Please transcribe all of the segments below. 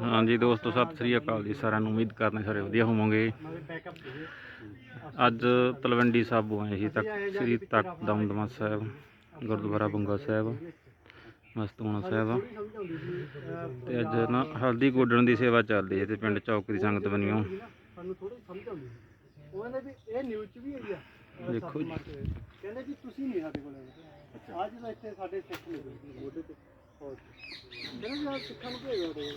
ਹਾਂਜੀ ਦੋਸਤੋ, ਸਤਿ ਸ੍ਰੀ ਅਕਾਲ ਜੀ। ਸਾਰਿਆਂ ਨੂੰ ਉਮੀਦ ਕਰਦੇ ਸਾਰੇ ਵਧੀਆ ਹੋਵੋਗੇ। ਅੱਜ ਤਲਵੰਡੀ ਸਾਬੋ ਆਏ ਸੀ ਤੱਕ ਸ੍ਰੀ ਤਖਤ ਦਮਦਮਾ ਸਾਹਿਬ, ਗੁਰਦੁਆਰਾ ਬੰਗਾ ਸਾਹਿਬ, ਮਸਤੂਣਾ ਸਾਹਿਬ। ਸਮਝਾਉਂਦੀ ਤੇ ਅੱਜ ਨਾ ਹਲਦੀ ਗੋਡਣ ਦੀ ਸੇਵਾ ਚੱਲਦੀ ਹੈ ਤੇ ਪਿੰਡ ਚੌਕ ਦੀ ਸੰਗਤ ਬਣਿਓ ਸਾਨੂੰ ਥੋੜੀ ਸਮਝਾਉਂਦੀ ਸੀ ਉਹ ਕਹਿੰਦੇ ਵੀ ਇਹ ਨਿਊਜ਼ ਚ ਵੀ ਆਈ ਆ ਦੇਖੋ ਜੀ। ਕਹਿੰਦੇ ਵੀ ਤੁਸੀਂ ਨਹੀਂ ਸਾਡੇ ਕੋਲ ਆਏ। ਅੱਜ ਦਾ ਇੱਥੇ ਸਾਡੇ ਸਿੱਖ ਨੇ। ਮੋਢੇ ਤੇ ਫੌਜ ਕਹਿੰਦੇ ਸਿੱਖਾਂ ਨੂੰ ਭੇਜੋ ਦੇ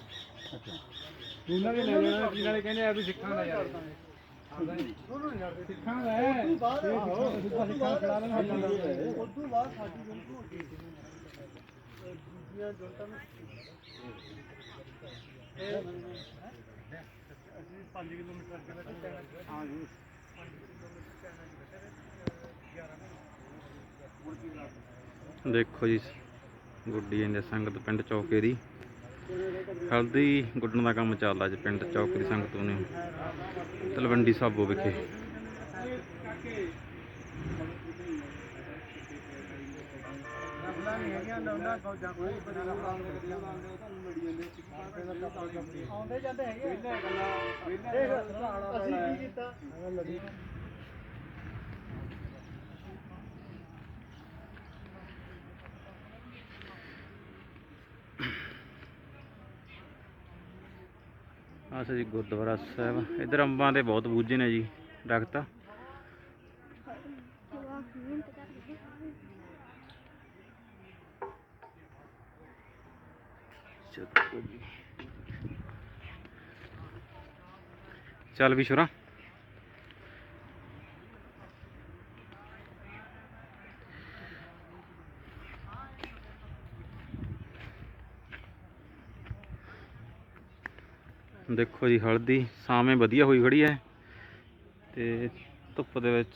ਉਹਨਾਂ ਦੇ ਲੈ ਜਾਣਾ ਕੀ ਨਾਲੇ ਕਹਿੰਦੇ ਆ ਵੀ ਸਿੱਖਾਂ ਦਾ ਯਾਰ ਦੋਨੋਂ ਨਹੀਂ ਸਿੱਖਾਂ ਦਾ ਹੈ ਉਸ ਬਾਅਦ ਇਹ ਸਿੱਖਾਂ ਖਿਲਾ ਲੈਣਾ ਬਾਅਦ ਸਾਡਾ ਉਸ ਤੋਂ ਬਾਅਦ ਸਾਡੀ ਜੁਨਟ ਹੋ ਦੂਜੀਆਂ ਜੁਨਟਾਂ ਨੂੰ ਇਹ ਅਸੀਂ 5 ਕਿਲੋਮੀਟਰ ਅੱਗੇ ਬੈਠੇ ਹਾਂ ਜੀ ਦੇਖੋ ਜੀ ਗੁੱਡੀ ਜਾਂਦੇ ਸੰਗਤ ਪਿੰਡ ਚੌਕੇ ਦੀ। ਹਲਦੀ ਗੁੱਡਣ ਦਾ ਕੰਮ ਚੱਲਦਾ ਅੱਜ ਪਿੰਡ ਚੌਕ ਦੀ ਸੰਗਤ ਨੇ ਤਲਵੰਡੀ ਸਾਬੋ ਵਿਖੇ। ਆਉਂਦੇ ਜਾਂਦੇ ਹੈਗੇ ਅਸੀਂ ਕੀ ਕੀਤਾ ਆਹ ਜੀ ਗੁਰਦੁਆਰਾ ਸਾਹਿਬ। ਇਧਰ ਅੰਬਾਂ ਦੇ ਬਹੁਤ ਬੂਝੇ ਨੇ ਜੀ, ਦਰਖਤ। ਚੱਲ ਵੀ ਸ਼ੁਰਾ ਦੇਖੋ ਜੀ ਹਲਦੀ ਸਾਵੇਂ ਵਧੀਆ ਹੋਈ ਖੜੀ ਹੈ ਤੇ ਧੁੱਪ ਦੇ ਵਿੱਚ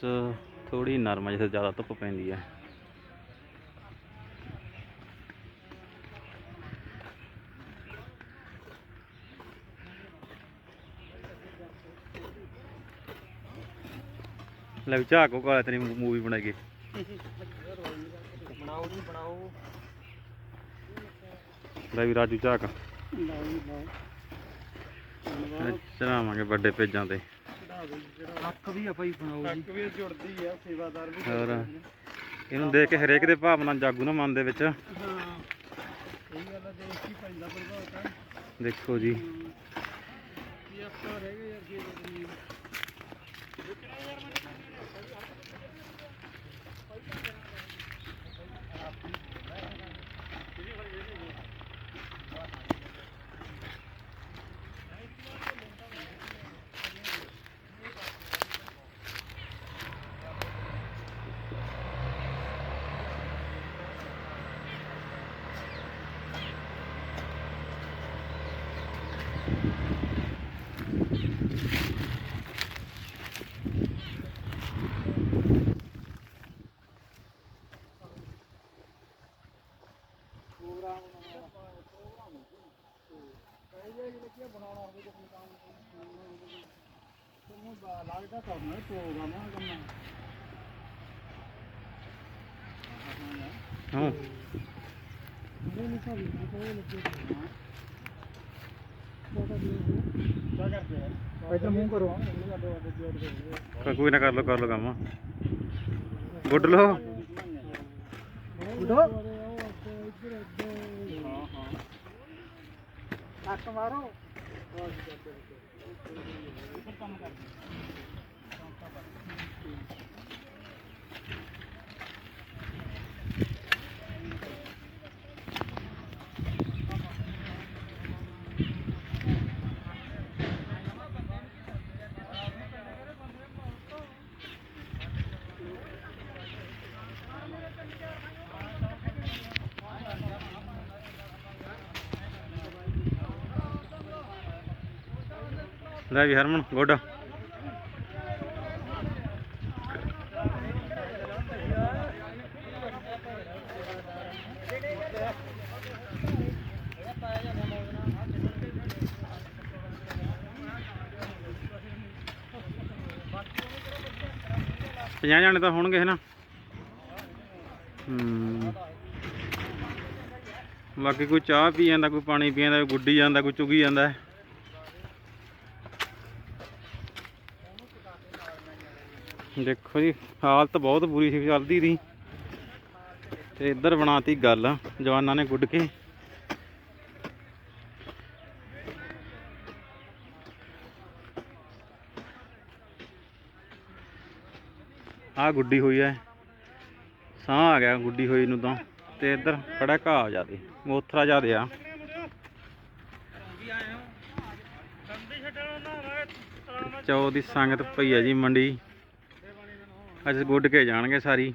ਥੋੜੀ ਨਰਮ ਹੈ ਜਿੱਥੇ ਜ਼ਿਆਦਾ ਧੁੱਪ ਪੈਂਦੀ ਹੈ। ਲੈ ਵੀ ਝਾਕੋ ਕਾਲੇ ਤੇਰੀ ਮੂਵੀ ਬਣਾਈਏ ਬਣਾਓ ਜੀ ਬਣਾਓ। ਲੈ ਵੀ ਰਾਜੂ ਝਾਕ ਚੜਾਵਾਂਗੇ ਵੱਡੇ ਪੇਜਾਂ ਤੇ। ਹੱਕ ਵੀ ਆ ਭਾਈ ਬਣਾਓ ਜੀ ਹੱਕ ਵੀ ਜੁੜਦੀ ਆ ਸੇਵਾਦਾਰ ਵੀ ਹੋਰ। ਇਹਨੂੰ ਦੇਖ ਕੇ ਹਰੇਕ ਦੇ ਭਾਵਨਾ ਜਾਗੂ ਨਾ ਮਨ ਦੇ ਵਿੱਚ। ਹਾਂ ਸਹੀ ਗੱਲ ਆ ਦੇਖ ਕੀ ਪੈਂਦਾ ਪ੍ਰਭਾਵ ਤਾਂ। ਦੇਖੋ ਜੀ। ਕੀ ਆਪਾਂ ਰਹਿ ਗਏ ਯਾਰ ਕੀ ਕਰੀਏ ਲੱਗਦਾ ਤਾਂ ਮੈਂ ਪ੍ਰੋਗਰਾਮ ਆ ਕੰਮ ਹਾਂ। ਨਹੀਂ ਨਹੀਂ ਸਭ ਇਹ ਕੋਈ ਲੱਗੇ ਹਾਂ ਕੀ ਕਰਦੇ ਆ ਇੱਧਰ ਮੂੰਹ ਕਰੋ। ਕ- ਕੋਈ ਨਾ ਕਰ ਲੋ ਕਰ ਲੋ ਕੰਮ। ਗੁੱਡ ਲੋ ਉਠੋ ਹਾਂ ਹਾਂ। ਹੱਕ ਮਾਰੋ ਕੰਮ ਕਰ ਲੈ ਵੀ ਹਰਮਨ, ਗੁੱਡ। ਪੰਜਾਹ ਜਾਣੇ ਤਾਂ ਹੋਣਗੇ ਹੈ। ਨਾ ਬਾਕੀ ਕੋਈ ਚਾਹ ਪੀ ਜਾਂਦਾ, ਕੋਈ ਪਾਣੀ ਪੀ ਜਾਂਦਾ, ਕੋਈ ਗੁੱਡੀ ਜਾਂਦਾ, ਕੋਈ ਚੁਗੀ ਜਾਂਦਾ। ਦੇਖੋ ਜੀ, ਹਾਲਤ ਬਹੁਤ ਬੁਰੀ ਸੀ, ਚੱਲਦੀ ਦੀ ਤੇ ਇੱਧਰ ਬਣਾਤੀ ਗੱਲ, ਜਵਾਨਾਂ ਨੇ ਗੁੱਡ ਕੇ। ਆ ਗੁੱਡੀ ਹੋਈ ਐ। ਸਾਹ ਆ ਗਿਆ ਗੁੱਡੀ ਹੋਈ ਨੂੰ ਤਾਂ। ਤੇ ਇੱਧਰ ਖੜਾ ਘਾਹ ਜਿਆਦੇ ਮੋਥਰਾ ਜਿਆਦੇ ਆ। ਚੌ ਦੀ ਸੰਗਤ ਪਈ ਆ ਜੀ ਮੰਡੀ। ਅੱਜ ਗੁੱਡ ਕੇ ਜਾਣਗੇ ਸਾਰੀ।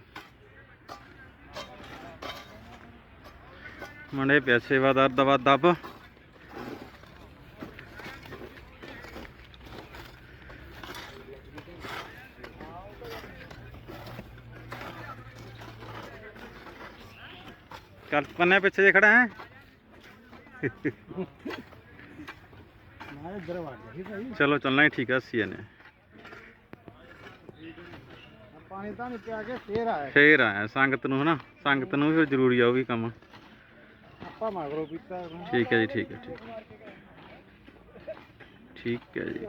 ਮੰਡੇ ਪਿਆ ਸੇਵਾਦਾਰ ਦਵਾ ਦੱਬ। ਕੱਲ ਪੰਨੇ ਪਿੱਛੇ ਜੇ ਖੜਾ ਹੈ। ਚਲੋ ਚੱਲਣਾ ਹੀ ਠੀਕ ਆ ਸੀ ਨੇ ਪਾਣੀ ਤਾਂ ਨਹੀਂ ਪਿਆ ਕੇ ਫੇਰ ਆਇਆ। ਫੇਰ ਆਇਆ ਸੰਗਤ ਨੂੰ ਹਨਾ ਸੰਗਤ ਨੂੰ ਵੀ ਫਿਰ ਜ਼ਰੂਰੀ ਆ ਉਹ ਵੀ ਕੰਮ। ਆਪਾਂ ਮਗਰੋਂ ਪੀਤਾ। ਠੀਕ ਹੈ ਜੀ ਠੀਕ ਹੈ ਠੀਕ ਹੈ। ਠੀਕ ਹੈ ਜੀ।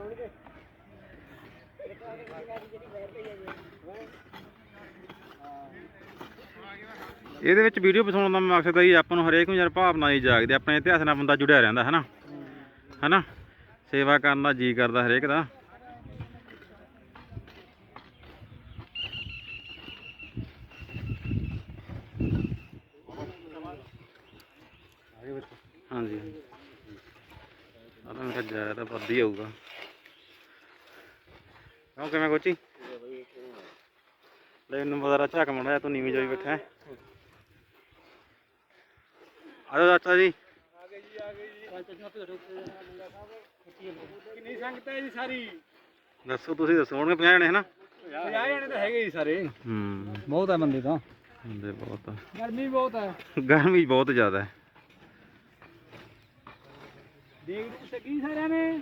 ਇਹਦੇ ਵਿੱਚ ਵੀਡੀਓ ਬਣਾਉਣ ਦਾ ਮਕਸਦ ਹੈ ਜੀ ਆਪਾਂ ਨੂੰ ਹਰੇਕ ਨੂੰ ਯਾਰ ਭਾਵਨਾ ਹੀ ਜਾਗਦੀ ਆਪਣੇ ਇਤਿਹਾਸ ਨਾਲ ਬੰਦਾ ਜੁੜਿਆ ਰਹਿੰਦਾ ਹੈ। ਨਾ ਹਨਾ। ਸੇਵਾ ਕਰਨ ਦਾ ਜੀ ਕਰਦਾ ਹਰੇਕ ਦਾ। ਹਾਂਜੀ ਹਾਂਜੀ। ਆ ਤਾਂ ਮੇਰਾ ਜਾਇਆ ਤਾਂ ਵੱਧ ਹੀ ਆਊਗਾ। ਕਿਉਂ ਕਿਵੇਂ ਕੋਚੀ? ਲੈ ਮੈਨੂੰ ਬਜ਼ਾਰਾ ਝਾਕ ਮੜਾ ਤੂੰ ਨੀਵੀਂ ਜਾਈ ਬੈਠਾ ਹੈ। ਆਜੋ ਚਾਚਾ ਜੀ। ਕਿੰਨੀ ਸੰਗਤ ਹੈ ਜੀ ਸਾਰੀ? ਦੱਸੋ ਤੁਸੀਂ ਦੱਸੋ ਹੋਣਗੇ 50 ਜਣੇ ਹਨਾ? 50 ਜਣੇ ਤਾਂ ਹੈਗੇ ਜੀ ਸਾਰੇ। ਹੂੰ। ਬਹੁਤ ਹੈ ਬੰਦੇ ਤਾਂ। ਹੁੰਦੇ ਬਹੁਤ ਆ। ਗਰਮੀ ਬਹੁਤ ਹੈ। ਗਰਮੀ ਬਹੁਤ ਜ਼ਿਆਦਾ ਹੈ। ਦੇਖ ਦੂਖ ਸਕੀ ਸਾਰਿਆਂ ਨੇ।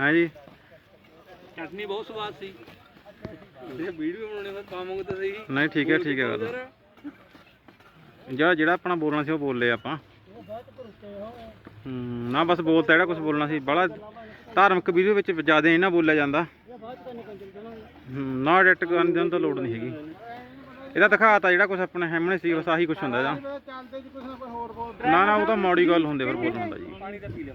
ਹਾਂਜੀ। ਚਟਨੀ ਬਹੁਤ ਸਵਾਦ ਸੀ। ਇਹ ਵੀਡੀਓ ਬਣਾਉਣੇ ਦਾ ਕੰਮ ਤਾਂ ਸਹੀ ਨਹੀਂ ਠੀਕ ਹੈ ਠੀਕ ਹੈ ਗੱਲ। ਜਿਹੜਾ ਜਿਹੜਾ ਆਪਣਾ ਬੋਲਣਾ ਸੀ ਉਹ ਬੋਲੇ ਆਪਾਂ। ਹੂੰ ਨਾ ਬਸ ਬੋਲਤਾ ਜਿਹੜਾ ਕੁਝ ਬੋਲਣਾ ਸੀ। ਬੜਾ ਧਾਰਮਿਕ ਵੀਡੀਓ ਵਿੱਚ ਜ਼ਿਆਦਾ ਨਹੀਂ ਨਾ ਬੋਲਿਆ ਜਾਂਦਾ। ਹੂੰ ਨਾ ਐਡਿਟ ਕਰਨ ਦੀ ਤਾਂ ਲੋੜ ਨਹੀਂ ਹੈਗੀ। ਇਹਦਾ ਦਿਖਾਤਾ ਜਿਹੜਾ ਕੁਝ ਆਪਣੇ ਸਾਹਮਣੇ ਸੀ, ਬਸ ਆਹੀ ਕੁਝ ਹੁੰਦਾ ਇਹਦਾ। ਚੱਲਦੇ ਜੀ ਕੁਛ ਨਾ ਕੋਈ ਹੋਰ ਬੋਲ ਨਾ ਨਾ ਉਹ ਤਾਂ ਮਾੜੀ ਗੱਲ ਹੁੰਦੇ ਫਿਰ ਬੋਲਣ ਹੁੰਦਾ ਜੀ। ਪਾਣੀ ਤਾਂ ਪੀ ਲਿਆ